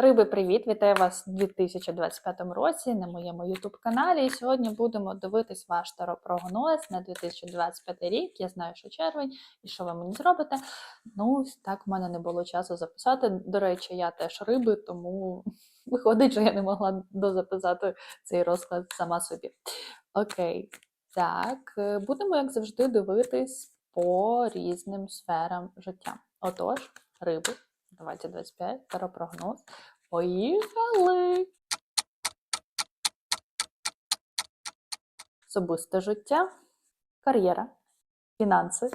Риби, привіт! Вітаю вас у 2025 році на моєму YouTube каналі. І сьогодні будемо дивитись ваш таропрогноз на 2025 рік. Я знаю, що червень і що ви мені зробите. Ну, так в мене не було часу записати. До речі, я теж риби, тому виходить, що я не могла дозаписати цей розклад сама собі. Окей, так, е, будемо, як завжди, дивитись по різним сферам життя. Отож, риби. 2025, таропрогноз. Поїхали! Особисте життя, кар'єра, фінанси,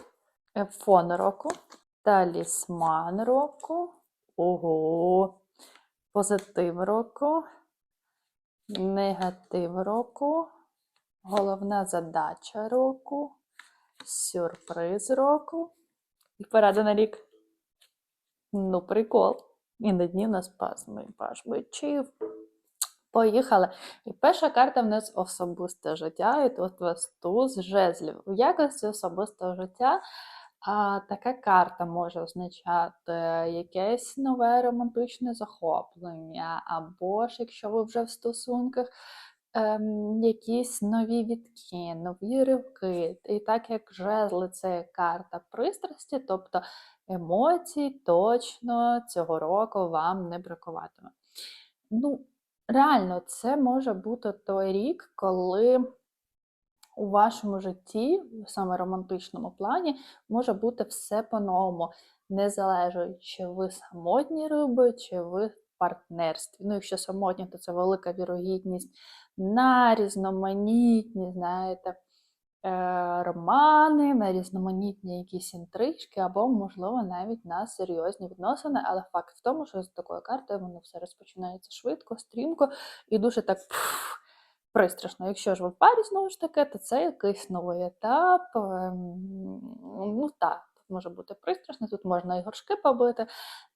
е, фон року, талісман року, ого, позитив року, негатив року, головна задача року, сюрприз року і порада на рік. Ну, прикол. І на дні в нас пасми паш. Поїхали. І перша карта в нас особисте життя, і тут вас туз жезлів. У якості особистого життя а, така карта може означати якесь нове романтичне захоплення, або ж, якщо ви вже в стосунках, ем, якісь нові відки, нові ривки. І так як жезли це карта пристрасті, тобто емоцій точно цього року вам не бракуватиме. Ну, реально, це може бути той рік, коли у вашому житті, саме романтичному плані, може бути все по-новому, не залежить, чи ви самотні риби, чи ви партнерстві. Ну, якщо самотні, то це велика вірогідність на різноманітні, знаєте, е, романи, на різноманітні якісь інтрижки, або, можливо, навіть на серйозні відносини. Але факт в тому, що з такою картою воно все розпочинається швидко, стрімко і дуже так пристрашно. Якщо ж ви в парі, знову ж таки, то це якийсь новий етап. ем, Ну так, може бути пристрасне, тут можна і горшки побити,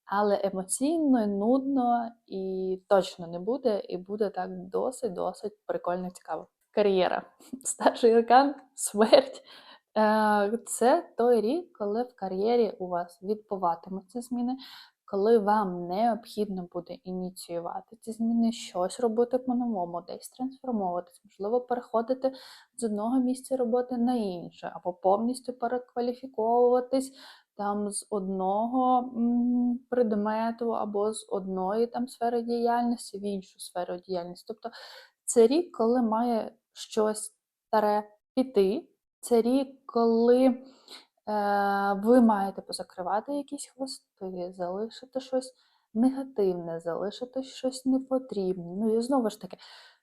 але емоційно, і нудно і точно не буде, і буде так досить-досить прикольно і цікаво. Кар'єра. Старший аркан, смерть. Е, Це той рік, коли в кар'єрі у вас відбуватимуться зміни, коли вам необхідно буде ініціювати ці зміни, щось робити по-новому, десь трансформовуватись, можливо, переходити з одного місця роботи на інше, або повністю перекваліфіковуватись там з одного предмету або з одної там сфери діяльності в іншу сферу діяльності. Тобто це рік, коли має щось старе піти. Це рік, коли ви маєте позакривати якісь хвости, залишити щось негативне, залишити щось непотрібне. Ну і знову ж таки,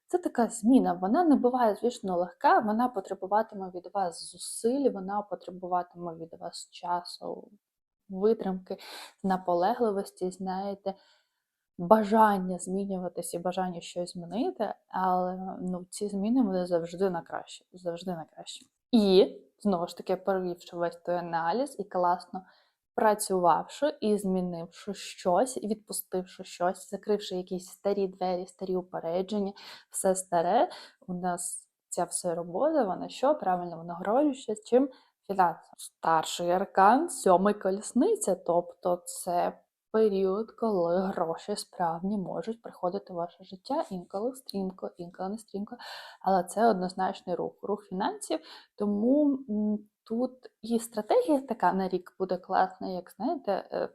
це така зміна. Вона не буває, звісно, легка, вона потребуватиме від вас зусиль, вона потребуватиме від вас часу, витримки, наполегливості, знаєте, бажання змінюватися бажання щось змінити, але ну, ці зміни вони завжди на краще. Завжди на краще. І знову ж таки, провівши весь той аналіз і класно працювавши і змінивши щось, і відпустивши щось, закривши якісь старі двері, старі упередження, все старе, у нас ця вся робота, вона що правильно винагороджується чим фінансово. Старший аркан, сьомий колісниця, тобто це період, коли гроші справді можуть приходити в ваше життя інколи стрімко, інколи не стрімко, але це однозначний рух, рух фінансів. Тому тут і стратегія така на рік буде класна, як знаєте. е,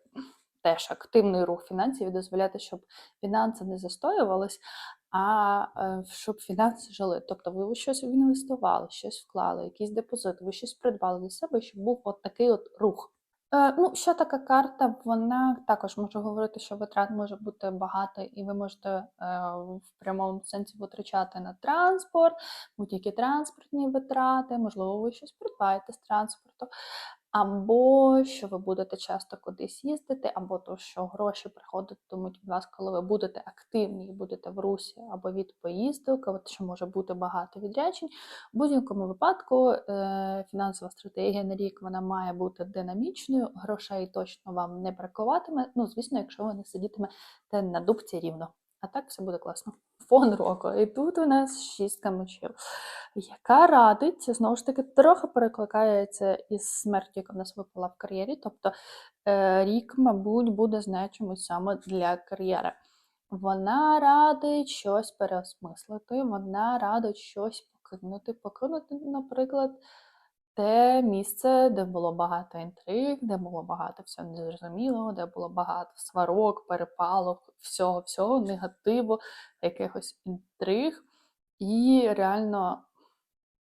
Теж активний рух фінансів і дозволяти, щоб фінанси не застоювались, а е, щоб фінанси жили. Тобто ви щось інвестували, щось вклали, якийсь депозит, ви щось придбали для себе, щоб був от такий от рух. Е, ну, що така карта? Вона також може говорити, що витрат може бути багато, і ви можете е, в прямому сенсі витрачати на транспорт, будь-які транспортні витрати, можливо, ви щось придбаєте з транспорту, або що ви будете часто кудись їздити, або то, що гроші приходитимуть від вас, коли ви будете активні і будете в русі або від поїздок, що може бути багато відряджень. В будь-якому випадку е, фінансова стратегія на рік вона має бути динамічною, грошей точно вам не бракуватиме. Ну, звісно, якщо ви не сидітимете на дубці рівно. А так все буде класно. Фон року. І тут у нас шістка мечів, яка радить, знову ж таки, трохи перекликається із смертю, яка в нас випала в кар'єрі. Тобто е, рік, мабуть, буде значимось саме для кар'єри. Вона радить щось переосмислити, вона радить щось покинути. Покинути, наприклад, те місце, де було багато інтриг, де було багато всього незрозумілого, де було багато сварок, перепалок, всього, всього, негативу, якихось інтриг, і реально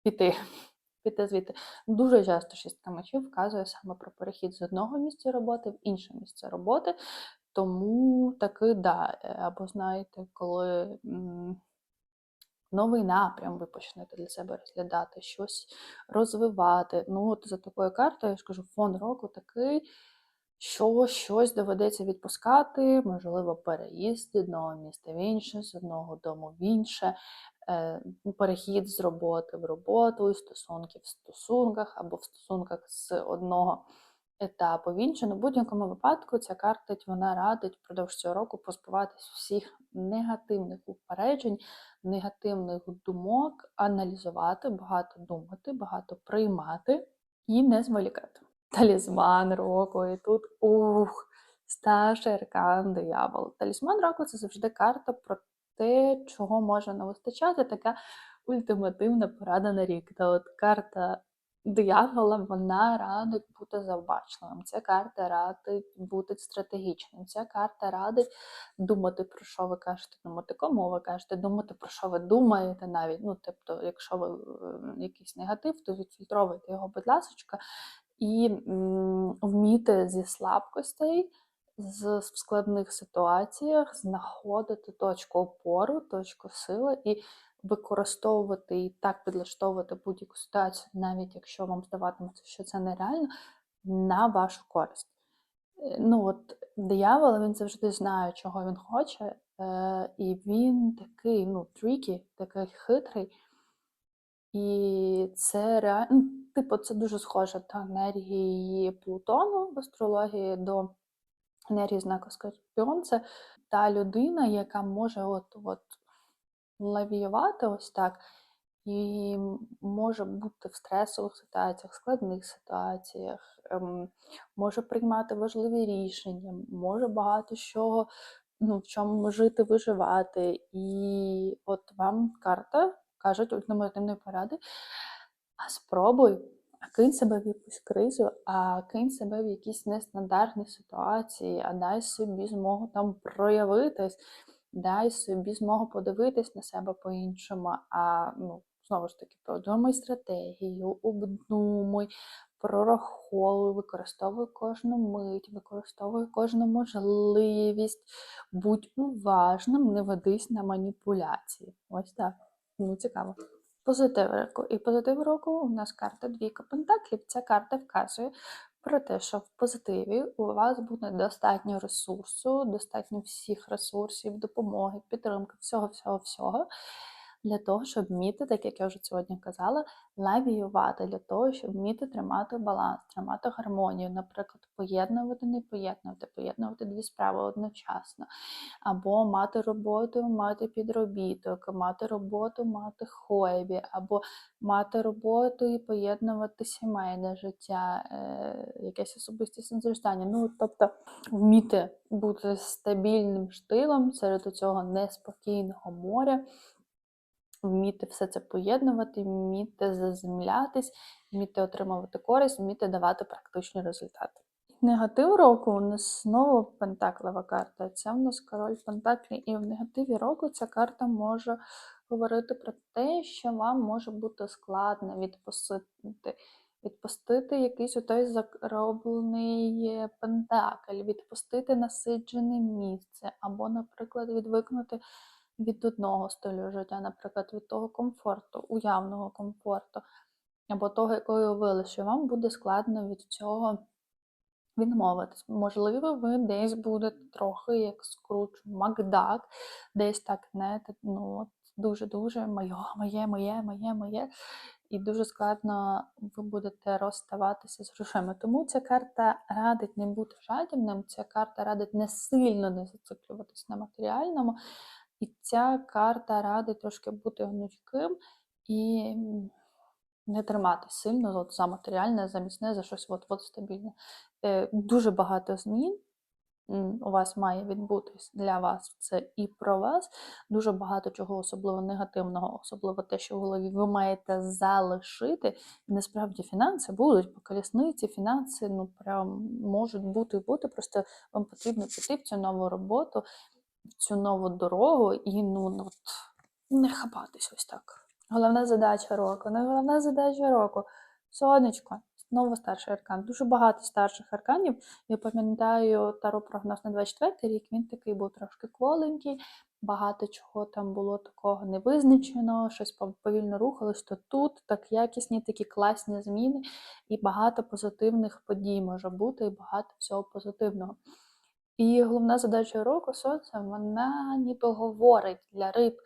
піти. Піти звідти. Дуже часто шістка мечів вказує саме про перехід з одного місця роботи в інше місце роботи. Тому таки, да, е, або знаєте, коли м, новий напрям ви почнете для себе розглядати, щось розвивати. Ну, от за такою картою, я ж кажу, фон року такий, що щось доведеться відпускати, можливо, переїзд з одного міста в інше, з одного дому в інше, е, перехід з роботи в роботу, із стосунків в стосунках, або в стосунках з одного етапу в інший. Ну, в будь-якому випадку ця карта вона радить впродовж цього року позбуватись всіх негативних упереджень, негативних думок, аналізувати, багато думати, багато приймати і не зволікати. Талісман року, і тут ух, старший аркан диявол. Талісман року це завжди карта про те, чого може не вистачати, така ультимативна порада на рік. Та от карта диявола вона радить бути завбачливим. Ця карта радить бути стратегічним. Ця карта радить думати, про що ви кажете, думати, кому ви кажете, думати, про що ви думаєте навіть. Ну, тобто, якщо ви якийсь негатив, то відфільтровуйте його, будь ласка, і вміти зі слабкостей. З складних ситуаціях знаходити точку опору, точку сили і використовувати і так підлаштовувати будь-яку ситуацію, навіть якщо вам здаватиметься, що це нереально, на вашу користь. Е, Ну, от диявол він завжди знає, чого він хоче, е, і він такий, ну, трікі, такий хитрий. І це реально, ну, типу, це дуже схоже до енергії Плутону в астрології, до енергії знаку Скорпіон. Це та людина, яка може от, от лавіювати ось так, і може бути в стресових ситуаціях, складних ситуаціях, ем, може приймати важливі рішення, може багато чого, ну, в чому жити, виживати. І от вам карта кажуть ультимативної поради, а спробуй, а кинь себе в якусь кризу, а кинь себе в якісь нестандартні ситуації, а дай собі змогу там проявитись, дай собі змогу подивитись на себе по-іншому. А ну, знову ж таки, продумай стратегію, обдумуй, прораховуй, використовуй кожну мить, використовуй кожну можливість, будь уважним, не ведись на маніпуляції. Ось так. Ну, цікаво. Позитив року. І позитив року у нас карта Двійка Пентаклів. Ця карта вказує про те, що в позитиві у вас буде достатньо ресурсу, достатньо всіх ресурсів, допомоги, підтримки, всього, всього, всього. Для того, щоб вміти, так як я вже сьогодні казала, лавіювати для того, щоб вміти тримати баланс, тримати гармонію, наприклад, поєднувати, не поєднувати, поєднувати дві справи одночасно, або мати роботу, мати підробіток, мати роботу, мати хобі, або мати роботу і поєднувати сімейне життя, е, якесь особистісне зростання. Ну, тобто, вміти бути стабільним штилом серед цього неспокійного моря вміти все це поєднувати, вміти заземлятись, вміти отримувати користь, вміти давати практичні результати. Негатив року у нас знову пентаклева карта. Це в нас король Пентаклі. І в негативі року ця карта може говорити про те, що вам може бути складно відпустити. Відпустити якийсь отой зароблений пентакль, відпустити насиджене місце, або, наприклад, відвикнути від одного стилю життя, наприклад, від того комфорту, уявного комфорту, або того, якою ви що вам буде складно від цього відмовитись. Можливо, ви десь будете трохи як скруч Макдак, десь так, знаєте, ну, дуже-дуже моє, моє, моє, моє, моє. І дуже складно ви будете розставатися з грошима. Тому ця карта радить не бути жадібним, ця карта радить не сильно не зациклюватись на матеріальному. І ця карта радить трошки бути гнучким і не тримати сильно от, за матеріальне, за міцне, за щось от, от стабільне. Е, Дуже багато змін у вас має відбутись для вас, це і про вас. Дуже багато чого, особливо негативного, особливо те, що в голові ви маєте залишити. І насправді фінанси будуть по колісниці, фінанси ну прям можуть бути і бути. Просто вам потрібно піти в цю нову роботу, цю нову дорогу і ну, ну от, не хапатись ось так. Головна задача року. Ну, головна задача року. Сонечко, знову старший аркан. Дуже багато старших арканів. Я пам'ятаю таро прогноз на 24 рік. Він такий був трошки кволенький. Багато чого там було такого невизначеного, щось повільно рухалось, то тут так якісні, такі класні зміни, і багато позитивних подій може бути, і багато всього позитивного. І головна задача року сонця, вона ніби говорить для риб: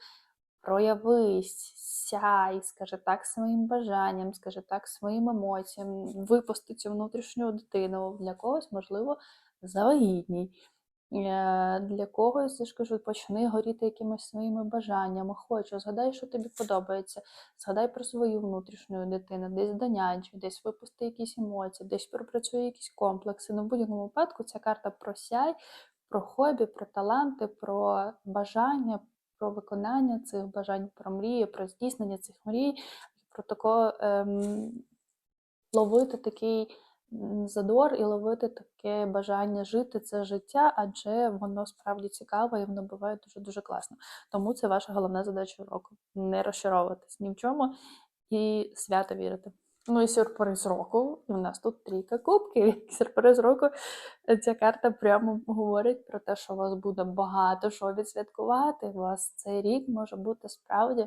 проявись, сяй, скажи так своїм бажанням, скажи так своїм емоціям, випусти цю внутрішню дитину. Для когось, можливо, завагітній. Е, Для когось, я кажу, почни горіти якимись своїми бажаннями. Хочу, згадай, що тобі подобається. Згадай про свою внутрішню дитину, десь донянчи, десь випусти якісь емоції, десь пропрацює якісь комплекси. Ну, в будь-якому випадку ця карта про сяй, про хобі, про таланти, про бажання, про виконання цих бажань, про мрії, про здійснення цих мрій, про тако ем, ловити такий задор і ловити таке бажання жити це життя, адже воно справді цікаве і воно буває дуже дуже класно. Тому це ваша головна задача року. Не розчаровуватись ні в чому і свято вірити. Ну і сюрприз року. В нас тут трійка кубків. Сюрприз року. Ця карта прямо говорить про те, що у вас буде багато що відсвяткувати. У вас цей рік може бути справді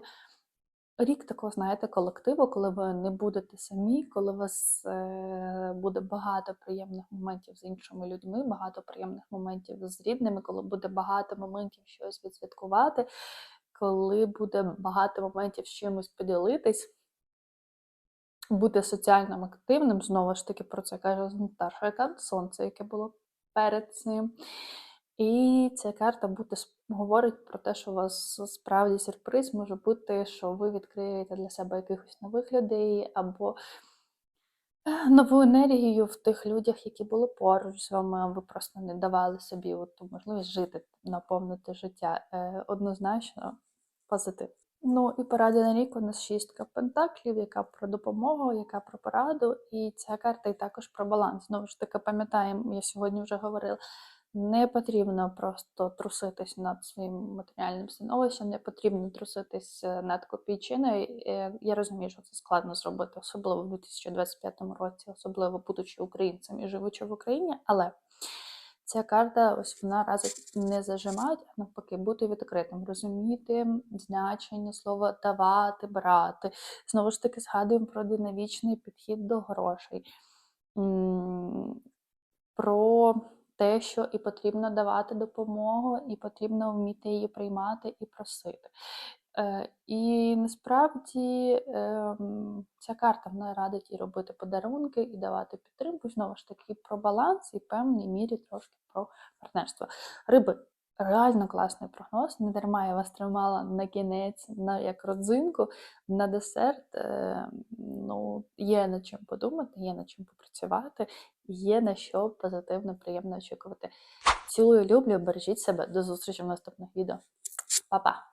рік такого, знаєте, колективу, коли ви не будете самі, коли у вас е, буде багато приємних моментів з іншими людьми, багато приємних моментів з рідними, коли буде багато моментів щось відсвяткувати, коли буде багато моментів з чимось поділитись. Бути соціальним активним, знову ж таки, про це каже старша карта сонце, яке було перед цим. І ця карта с- говорить про те, що у вас справді сюрприз може бути, що ви відкриєте для себе якихось нових людей або нову енергію в тих людях, які були поруч з вами, ви просто не давали собі ту можливість жити, наповнити життя. Е, Однозначно позитив. Ну і порада на рік у нас шістка пентаклів, яка про допомогу, яка про пораду, і ця карта і також про баланс. Знову ж таки, пам'ятаємо, я сьогодні вже говорила. Не потрібно просто труситись над своїм матеріальним становищем, не потрібно труситись е, над копійчиною. Е, Я розумію, що це складно зробити, особливо в 2025 році, особливо будучи українцем і живучи в Україні. Але ця карта, ось вона разить не зажимати, а навпаки, бути відкритим, розуміти значення слова давати, брати. Знову ж таки, згадуємо про динамічний підхід до грошей. Про те, що і потрібно давати допомогу, і потрібно вміти її приймати і просити. Е, і насправді е, ця карта вона радить і робити подарунки, і давати підтримку. Знову ж таки, про баланс і в певній мірі трошки про партнерство. Риби. Реально класний прогноз. Не дарма я вас тримала на кінець, на як родзинку, на десерт. Е, ну, є над чим подумати, є над чим попрацювати, є на що позитивно, приємно очікувати. Цілую, люблю, бережіть себе. До зустрічі в наступних відео. Па-па!